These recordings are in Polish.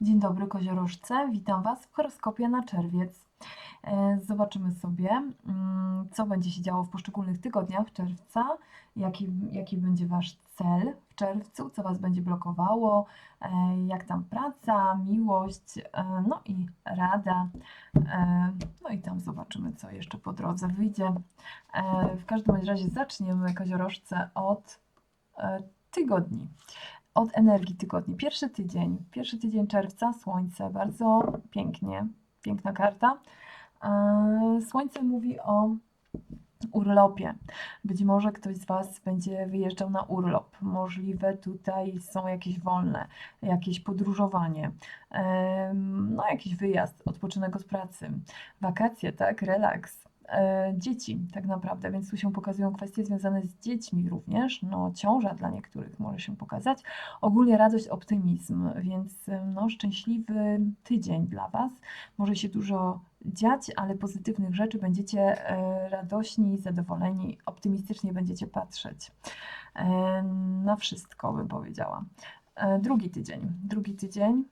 Dzień dobry koziorożce, witam Was w horoskopie na czerwiec. E, Zobaczymy sobie, mm, co będzie się działo w poszczególnych tygodniach czerwca, jaki, jaki będzie Wasz cel w czerwcu, co Was będzie blokowało, e, jak tam praca, miłość, e, no i rada. No i tam zobaczymy, co jeszcze po drodze wyjdzie. W każdym razie zaczniemy koziorożce od tygodni od energii tygodni. Pierwszy tydzień, pierwszy tydzień czerwca, słońce, bardzo pięknie, piękna karta. Eee, Słońce mówi o urlopie. Być może ktoś z Was będzie wyjeżdżał na urlop. Możliwe tutaj są jakieś wolne, jakieś podróżowanie, no jakiś wyjazd, odpoczynek od pracy, wakacje, tak, relaks. E, Dzieci, tak naprawdę, więc tu się pokazują kwestie związane z dziećmi również. No, ciąża dla niektórych może się pokazać. Ogólnie radość, optymizm, więc em, no, szczęśliwy tydzień dla Was. Może się dużo dziać, ale pozytywnych rzeczy będziecie e, radośni, zadowoleni, optymistycznie będziecie patrzeć e, na wszystko, bym powiedziała. E, Drugi tydzień. Drugi tydzień.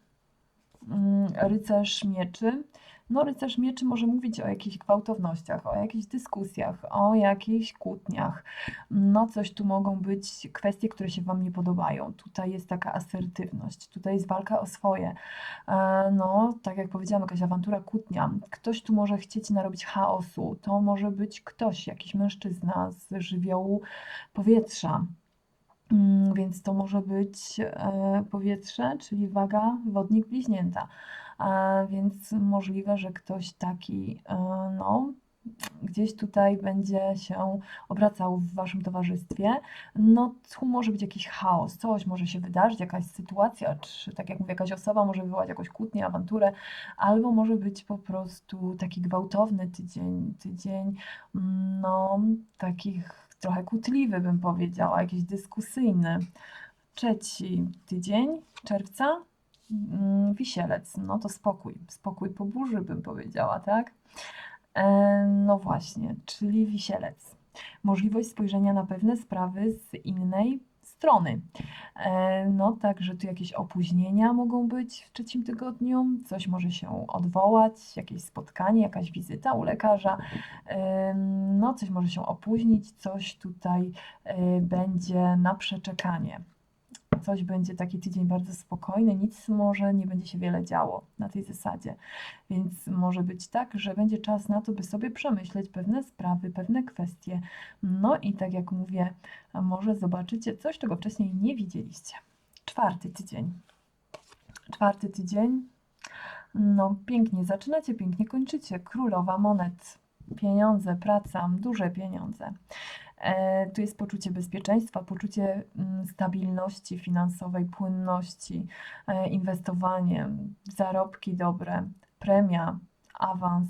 Mm, Rycerz mieczy. No, rycerz mieczy może mówić o jakichś gwałtownościach, o jakichś dyskusjach, o jakichś kłótniach. No, coś tu mogą być kwestie, które się Wam nie podobają. Tutaj jest taka asertywność, tutaj jest walka o swoje. E, No, tak jak powiedziałam, jakaś awantura, kłótnia. Ktoś tu może chcieć narobić chaosu. To może być ktoś, jakiś mężczyzna z żywiołu powietrza. Mm, Więc to może być e, powietrze, czyli waga, wodnik, bliźnięta. Więc możliwe, że ktoś taki, e, no, gdzieś tutaj będzie się obracał w waszym towarzystwie. No, tu może być jakiś chaos, coś może się wydarzyć, jakaś sytuacja, czy tak jak mówię, jakaś osoba może wywołać jakąś kłótnię, awanturę, albo może być po prostu taki gwałtowny tydzień, tydzień, no, takich trochę kłótliwy, bym powiedziała, jakiś dyskusyjny. Trzeci tydzień czerwca, wisielec, no to spokój, spokój po burzy, bym powiedziała, tak? E, No właśnie, czyli wisielec. Możliwość spojrzenia na pewne sprawy z innej strony. E, No także tu jakieś opóźnienia mogą być w trzecim tygodniu, coś może się odwołać, jakieś spotkanie, jakaś wizyta u lekarza. E, No coś może się opóźnić, coś tutaj będzie na przeczekanie coś będzie taki tydzień bardzo spokojny, nic może nie będzie się wiele działo na tej zasadzie. Więc może być tak, że będzie czas na to, by sobie przemyśleć pewne sprawy, pewne kwestie. No i tak jak mówię, może zobaczycie coś, czego wcześniej nie widzieliście. Czwarty tydzień. Czwarty tydzień. No, pięknie zaczynacie, pięknie kończycie. Królowa monet, pieniądze, praca, duże pieniądze. E, Tu jest poczucie bezpieczeństwa, poczucie mm, stabilności finansowej, płynności, e, inwestowanie, zarobki dobre, premia, awans.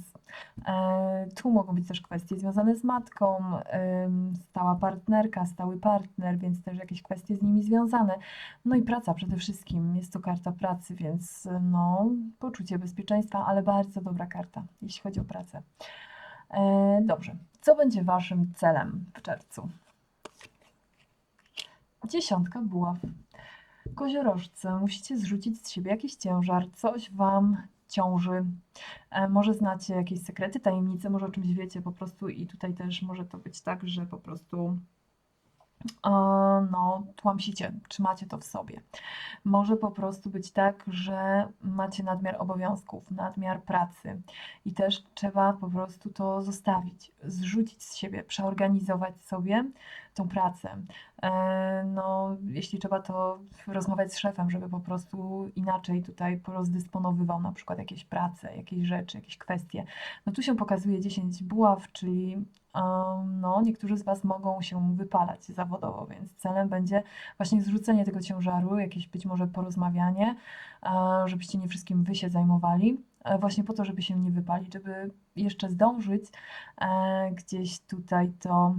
E, Tu mogą być też kwestie związane z matką, stała partnerka, stały partner, więc też jakieś kwestie z nimi związane. No i praca przede wszystkim. Jest to karta pracy, więc no, poczucie bezpieczeństwa, ale bardzo dobra karta, jeśli chodzi o pracę. E, Dobrze. Co będzie Waszym celem w czerwcu? Dziesiątka buław. Koziorożce, musicie zrzucić z siebie jakiś ciężar, coś Wam ciąży. E, Może znacie jakieś sekrety, tajemnice, może o czymś wiecie po prostu i tutaj też może to być tak, że po prostu no, tłamsicie, trzymacie to w sobie. Może po prostu być tak, że macie nadmiar obowiązków, nadmiar pracy i też trzeba po prostu to zostawić, zrzucić z siebie, przeorganizować sobie tą pracę. E, No, jeśli trzeba, to rozmawiać z szefem, żeby po prostu inaczej tutaj rozdysponowywał na przykład jakieś prace, jakieś rzeczy, jakieś kwestie. No tu się pokazuje 10 buław, czyli no, niektórzy z Was mogą się wypalać zawodowo, więc celem będzie właśnie zrzucenie tego ciężaru, jakieś być może porozmawianie, e, żebyście nie wszystkim Wy się zajmowali, e, właśnie po to, żeby się nie wypalić, żeby jeszcze zdążyć e, gdzieś tutaj to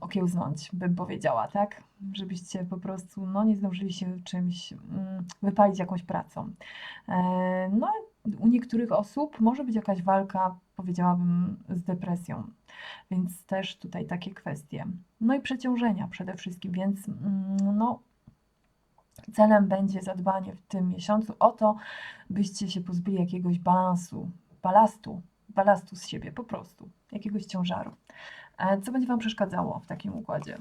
okiełznąć, bym powiedziała, tak? Żebyście po prostu no, nie zdążyli się czymś mm, wypalić jakąś pracą. No, u niektórych osób może być jakaś walka, powiedziałabym, z depresją, więc też tutaj takie kwestie. No i przeciążenia przede wszystkim, więc mm, no, Celem będzie zadbanie w tym miesiącu o to, byście się pozbyli jakiegoś balansu, balastu, balastu z siebie po prostu, jakiegoś ciężaru. E, Co będzie Wam przeszkadzało w takim układzie?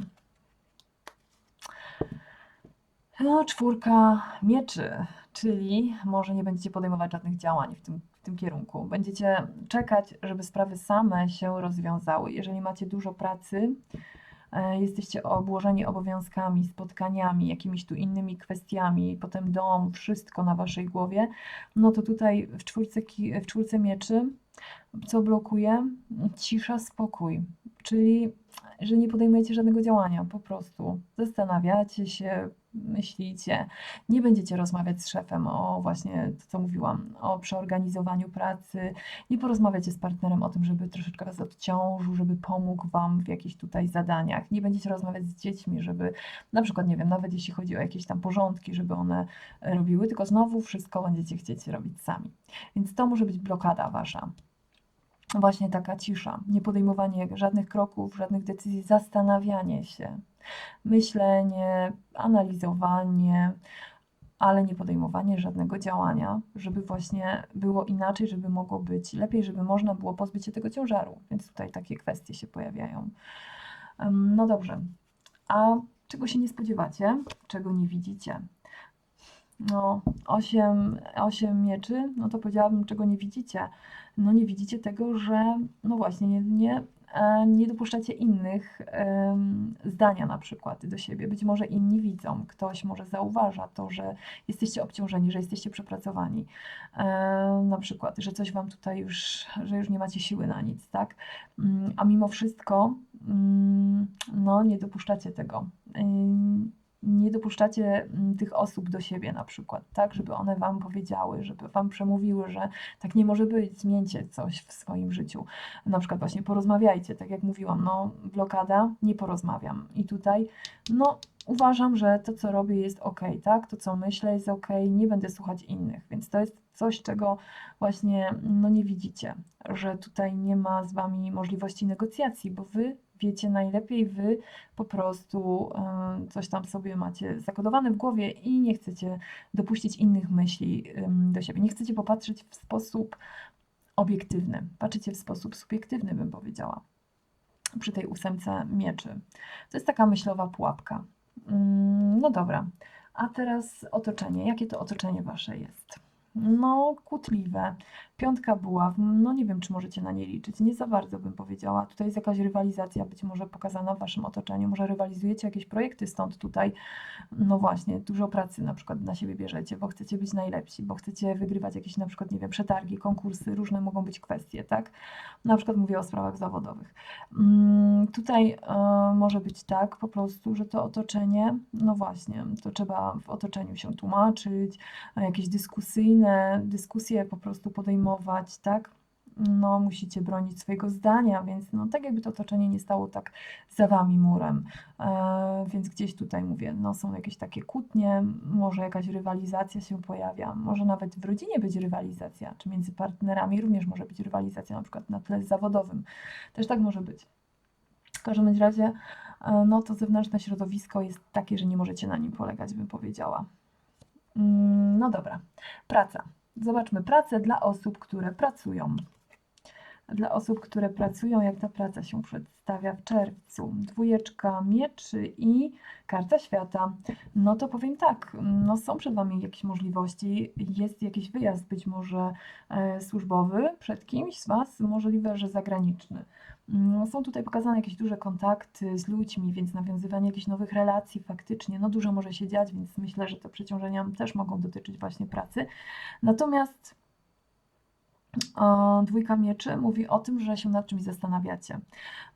No, czwórka mieczy, czyli może nie będziecie podejmować żadnych działań w tym, w tym kierunku. Będziecie czekać, żeby sprawy same się rozwiązały. Jeżeli macie dużo pracy, e, jesteście obłożeni obowiązkami, spotkaniami, jakimiś tu innymi kwestiami, potem dom, wszystko na waszej głowie, no to tutaj w czwórce, w czwórce mieczy, co blokuje? Cisza, spokój. Czyli, że nie podejmujecie żadnego działania, po prostu zastanawiacie się, myślicie, nie będziecie rozmawiać z szefem o właśnie to, co mówiłam, o przeorganizowaniu pracy, nie porozmawiacie z partnerem o tym, żeby troszeczkę Was odciążył, żeby pomógł Wam w jakichś tutaj zadaniach, nie będziecie rozmawiać z dziećmi, żeby na przykład, nie wiem, nawet jeśli chodzi o jakieś tam porządki, żeby one robiły, tylko znowu wszystko będziecie chcieć robić sami. Więc to może być blokada Wasza. Właśnie taka cisza, nie podejmowanie żadnych kroków, żadnych decyzji, zastanawianie się, myślenie, analizowanie, ale nie podejmowanie żadnego działania, żeby właśnie było inaczej, żeby mogło być lepiej, żeby można było pozbyć się tego ciężaru. Więc tutaj takie kwestie się pojawiają. No dobrze, a czego się nie spodziewacie, czego nie widzicie? No, osiem, osiem mieczy, no to powiedziałabym, czego nie widzicie. No nie widzicie tego, że no właśnie, nie, nie, e, nie dopuszczacie innych em, zdania na przykład do siebie. Być może inni widzą, ktoś może zauważa to, że jesteście obciążeni, że jesteście przepracowani. E, na przykład, że coś wam tutaj już, że już nie macie siły na nic, tak? Mm, A mimo wszystko, mm, no nie dopuszczacie tego. Ym, nie dopuszczacie mm, tych osób do siebie na przykład, tak, żeby one wam powiedziały, żeby wam przemówiły, że tak nie może być, zmieńcie coś w swoim życiu. Na przykład właśnie porozmawiajcie, tak jak mówiłam, no blokada, nie porozmawiam. I tutaj, no uważam, że to, co robię jest ok, tak, to, co myślę jest ok, nie będę słuchać innych, więc to jest coś, czego właśnie no nie widzicie, że tutaj nie ma z wami możliwości negocjacji, bo wy wiecie najlepiej, wy po prostu em, coś tam sobie macie zakodowane w głowie i nie chcecie dopuścić innych myśli do siebie. Nie chcecie popatrzeć w sposób obiektywny. Patrzycie w sposób subiektywny, bym powiedziała, przy tej ósemce mieczy. To jest taka myślowa pułapka. Mm, No dobra, a teraz otoczenie. Jakie to otoczenie wasze jest? No, kłótliwe. Piątka buław, no nie wiem, czy możecie na nie liczyć. Nie za bardzo bym powiedziała. Tutaj jest jakaś rywalizacja być może pokazana w waszym otoczeniu. Może rywalizujecie jakieś projekty, stąd tutaj, no właśnie, dużo pracy na przykład na siebie bierzecie, bo chcecie być najlepsi, bo chcecie wygrywać jakieś na przykład, nie wiem, przetargi, konkursy, różne mogą być kwestie, tak? Na przykład mówię o sprawach zawodowych. Mm, Tutaj e, może być tak po prostu, że to otoczenie, no właśnie, to trzeba w otoczeniu się tłumaczyć, jakieś dyskusyjne, dyskusje po prostu podejmować, tak? No, musicie bronić swojego zdania, więc no, tak jakby to otoczenie nie stało tak za wami murem. E, więc gdzieś tutaj mówię, no są jakieś takie kłótnie, może jakaś rywalizacja się pojawia, może nawet w rodzinie być rywalizacja, czy między partnerami również może być rywalizacja, na przykład na tle zawodowym. Też tak może być. W każdym razie, e, no to zewnętrzne środowisko jest takie, że nie możecie na nim polegać, bym powiedziała. Mm, No dobra, praca. Zobaczmy pracę dla osób, które pracują. Dla osób, które pracują, jak ta praca się przedstawia w czerwcu. Dwójeczka mieczy i karta świata. No to powiem tak, no są przed Wami jakieś możliwości, jest jakiś wyjazd być może e, służbowy przed kimś z Was, możliwe, że zagraniczny. Mm, Są tutaj pokazane jakieś duże kontakty z ludźmi, więc nawiązywanie jakichś nowych relacji faktycznie, no dużo może się dziać, więc myślę, że te przeciążenia też mogą dotyczyć właśnie pracy. Natomiast dwójka mieczy mówi o tym, że się nad czymś zastanawiacie.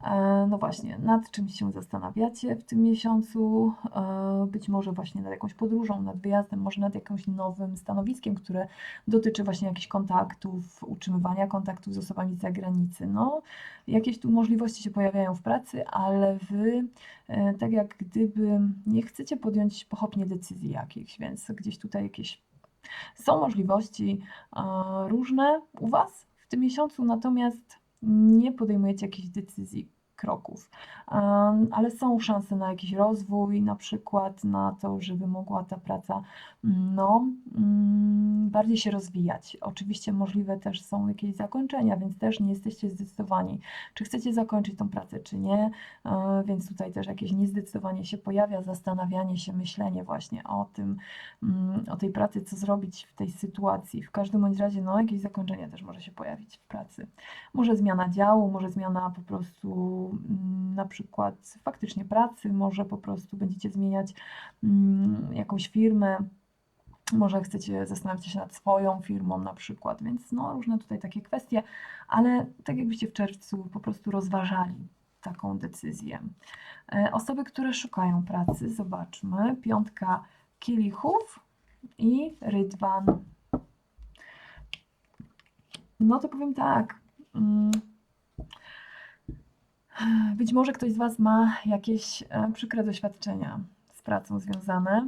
E, No właśnie, nad czymś się zastanawiacie w tym miesiącu, e, być może właśnie nad jakąś podróżą, nad wyjazdem, może nad jakimś nowym stanowiskiem, które dotyczy właśnie jakichś kontaktów, utrzymywania kontaktów z osobami z zagranicy. No, jakieś tu możliwości się pojawiają w pracy, ale wy e, tak jak gdyby nie chcecie podjąć pochopnie decyzji jakichś, więc gdzieś tutaj jakieś są możliwości różne u Was w tym miesiącu, natomiast nie podejmujecie jakichś decyzji kroków. Ale są szanse na jakiś rozwój, na przykład na to, żeby mogła ta praca no, mm, bardziej się rozwijać. Oczywiście możliwe też są jakieś zakończenia, więc też nie jesteście zdecydowani, czy chcecie zakończyć tą pracę, czy nie. Więc tutaj też jakieś niezdecydowanie się pojawia, zastanawianie się, myślenie właśnie o tym, mm, o tej pracy, co zrobić w tej sytuacji. W każdym bądź razie, no, jakieś zakończenie też może się pojawić w pracy. Może zmiana działu, może zmiana po prostu na przykład faktycznie pracy, może po prostu będziecie zmieniać mm, jakąś firmę, może chcecie zastanawiać się nad swoją firmą na przykład, więc no różne tutaj takie kwestie, ale tak jakbyście w czerwcu po prostu rozważali taką decyzję. E, Osoby, które szukają pracy, zobaczmy. Piątka kielichów i rydwan. No to powiem tak. Być może ktoś z Was ma jakieś e, przykre doświadczenia z pracą związane.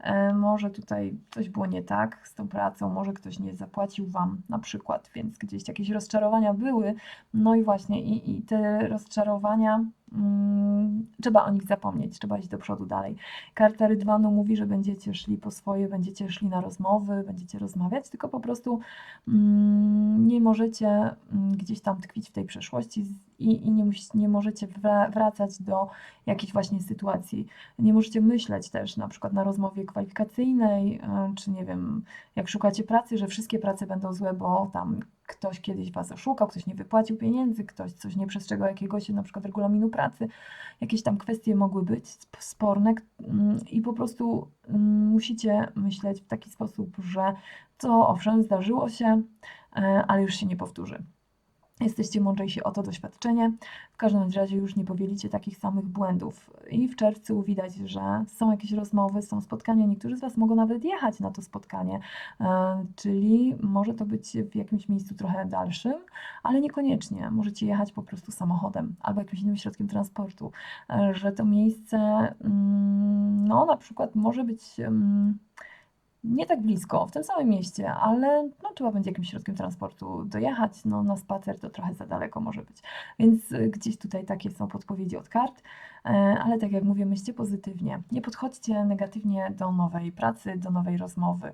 E, Może tutaj coś było nie tak z tą pracą, może ktoś nie zapłacił Wam na przykład, więc gdzieś jakieś rozczarowania były. No i właśnie, i, i te rozczarowania, mm, trzeba o nich zapomnieć, trzeba iść do przodu dalej. Karta Rydwanu mówi, że będziecie szli po swoje, będziecie szli na rozmowy, będziecie rozmawiać, tylko po prostu mm, nie możecie mm, gdzieś tam tkwić w tej przeszłości i, i nie, nie możecie wra- wracać do jakiejś właśnie sytuacji. Nie możecie myśleć też na przykład na rozmowie kwalifikacyjnej, y, czy nie wiem, jak szukacie pracy, że wszystkie prace będą złe, bo tam ktoś kiedyś Was oszukał, ktoś nie wypłacił pieniędzy, ktoś coś nie przestrzegał jakiegoś na przykład regulaminu pracy. Jakieś tam kwestie mogły być sp- sporne mm, i po prostu mm, musicie myśleć w taki sposób, że to owszem zdarzyło się, e, ale już się nie powtórzy. Jesteście mądrzejsi o to doświadczenie. W każdym razie już nie powielicie takich samych błędów. I w czerwcu widać, że są jakieś rozmowy, są spotkania. Niektórzy z Was mogą nawet jechać na to spotkanie, e, czyli może to być w jakimś miejscu trochę dalszym, ale niekoniecznie. Możecie jechać po prostu samochodem albo jakimś innym środkiem transportu. E, Że to miejsce, mm, no na przykład może być. Nie tak blisko, w tym samym mieście, ale no, trzeba będzie jakimś środkiem transportu dojechać. No, na spacer to trochę za daleko może być. Więc y, gdzieś tutaj takie są podpowiedzi od kart, E, ale tak jak mówię, myślcie pozytywnie. Nie podchodźcie negatywnie do nowej pracy, do nowej rozmowy.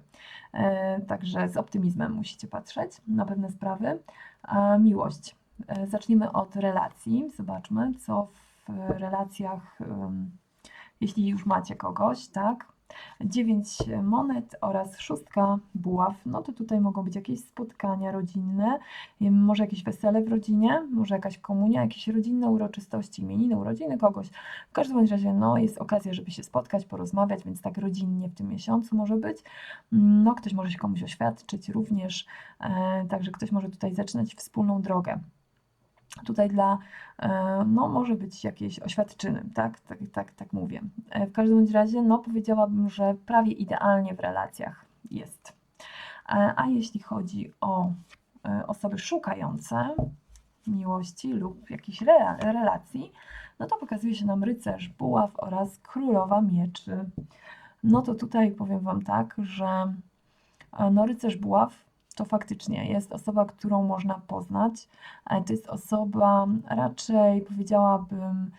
E, Także z optymizmem musicie patrzeć na pewne sprawy. Miłość. E, Zacznijmy od relacji. Zobaczmy, co w relacjach, jeśli już macie kogoś, tak? Dziewięć monet oraz szóstka buław. No to tutaj mogą być jakieś spotkania rodzinne, może jakieś wesele w rodzinie, może jakaś komunia, jakieś rodzinne uroczystości, imieniny, urodziny kogoś. W każdym razie no, jest okazja, żeby się spotkać, porozmawiać, więc tak rodzinnie w tym miesiącu może być. No, ktoś może się komuś oświadczyć również, e, także ktoś może tutaj zaczynać wspólną drogę. Tutaj dla, e, no może być jakieś oświadczyny, tak, tak, tak, tak mówię. E, W każdym razie, no powiedziałabym, że prawie idealnie w relacjach jest. E, A jeśli chodzi o osoby szukające miłości lub jakichś relacji, no to pokazuje się nam rycerz buław oraz królowa mieczy. No to tutaj powiem Wam tak, że no rycerz buław to faktycznie jest osoba, którą można poznać. To jest osoba raczej powiedziałabym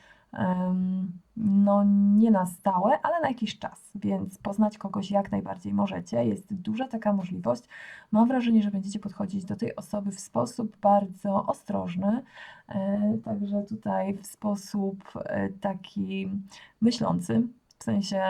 no nie na stałe, ale na jakiś czas, więc poznać kogoś jak najbardziej możecie. Jest duża taka możliwość. Mam wrażenie, że będziecie podchodzić do tej osoby w sposób bardzo ostrożny, e, także tutaj w sposób e, taki myślący, w sensie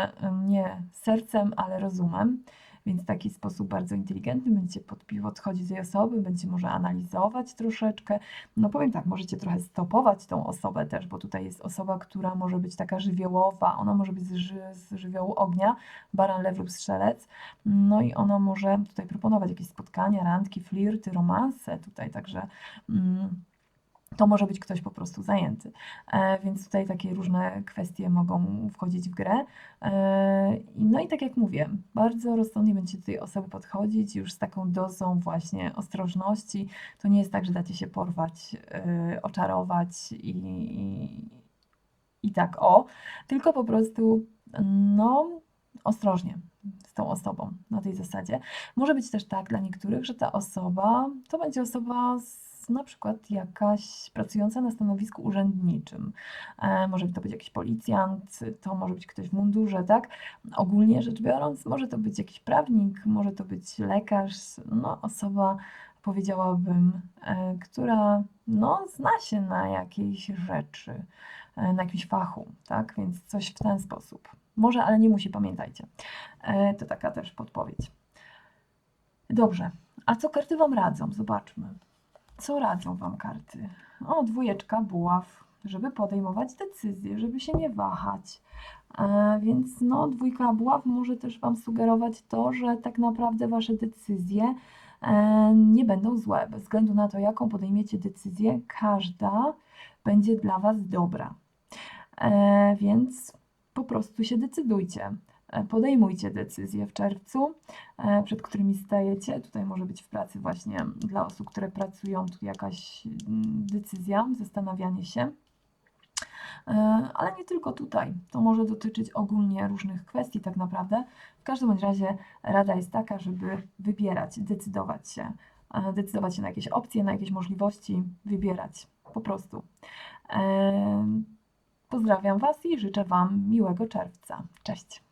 nie sercem, ale rozumem. Więc taki sposób bardzo inteligentny będziecie podpi- podchodzić do tej osoby, będziecie może analizować troszeczkę. No powiem tak, możecie trochę stopować tą osobę też, bo tutaj jest osoba, która może być taka żywiołowa, ona może być z, ży, z żywiołu ognia, baran, lew lub strzelec. No i ona może tutaj proponować jakieś spotkania, randki, flirty, romanse tutaj, także... Mm, to może być ktoś po prostu zajęty. E, więc tutaj takie różne kwestie mogą wchodzić w grę. E, no i tak jak mówię, bardzo rozsądnie będziecie do tej osoby podchodzić już z taką dozą właśnie ostrożności. To nie jest tak, że dacie się porwać, e, oczarować i, i, i tak o, tylko po prostu no ostrożnie z tą osobą na tej zasadzie. Może być też tak dla niektórych, że ta osoba to będzie osoba z Na przykład jakaś pracująca na stanowisku urzędniczym. E, może to być jakiś policjant, to może być ktoś w mundurze, tak? Ogólnie rzecz biorąc, może to być jakiś prawnik, może to być lekarz, no osoba, powiedziałabym, e, która no, zna się na jakiejś rzeczy, e, na jakimś fachu, tak? Więc coś w ten sposób. Może, ale nie musi, pamiętajcie. To taka też podpowiedź. Dobrze, a co karty Wam radzą? Zobaczmy. Co radzą Wam karty? O, dwójeczka buław, żeby podejmować decyzje, żeby się nie wahać. E, więc no, dwójka buław może też Wam sugerować to, że tak naprawdę Wasze decyzje e, nie będą złe. Bez względu na to, jaką podejmiecie decyzję, każda będzie dla Was dobra. E, więc po prostu się decydujcie. E, Podejmujcie decyzje w czerwcu, e, przed którymi stajecie. Tutaj może być w pracy właśnie dla osób, które pracują, tu jakaś mm, decyzja, zastanawianie się. E, Ale nie tylko tutaj. To może dotyczyć ogólnie różnych kwestii, tak naprawdę. W każdym razie rada jest taka, żeby wybierać, decydować się, decydować się na jakieś opcje, na jakieś możliwości, wybierać po prostu. Pozdrawiam Was i życzę Wam miłego czerwca. Cześć.